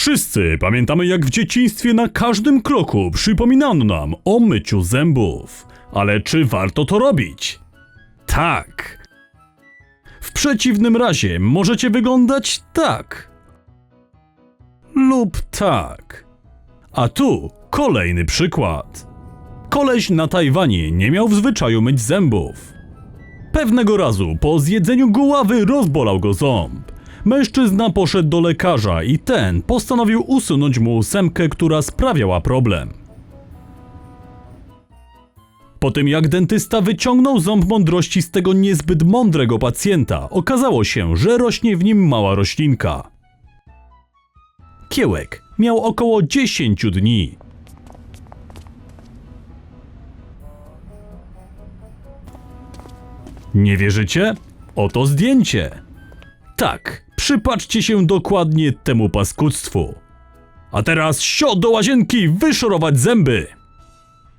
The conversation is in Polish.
Wszyscy pamiętamy, jak w dzieciństwie na każdym kroku przypominano nam o myciu zębów. Ale czy warto to robić? Tak. W przeciwnym razie możecie wyglądać tak. Lub tak. A tu kolejny przykład. Koleś na Tajwanie nie miał w zwyczaju myć zębów. Pewnego razu po zjedzeniu goławy rozbolał go ząb. Mężczyzna poszedł do lekarza i ten postanowił usunąć mu ósemkę, która sprawiała problem. Po tym jak dentysta wyciągnął ząb mądrości z tego niezbyt mądrego pacjenta, okazało się, że rośnie w nim mała roślinka. Kiełek miał około 10 dni. Nie wierzycie? Oto zdjęcie. Tak, przypatrzcie się dokładnie temu paskudztwu. A teraz sio do łazienki wyszorować zęby.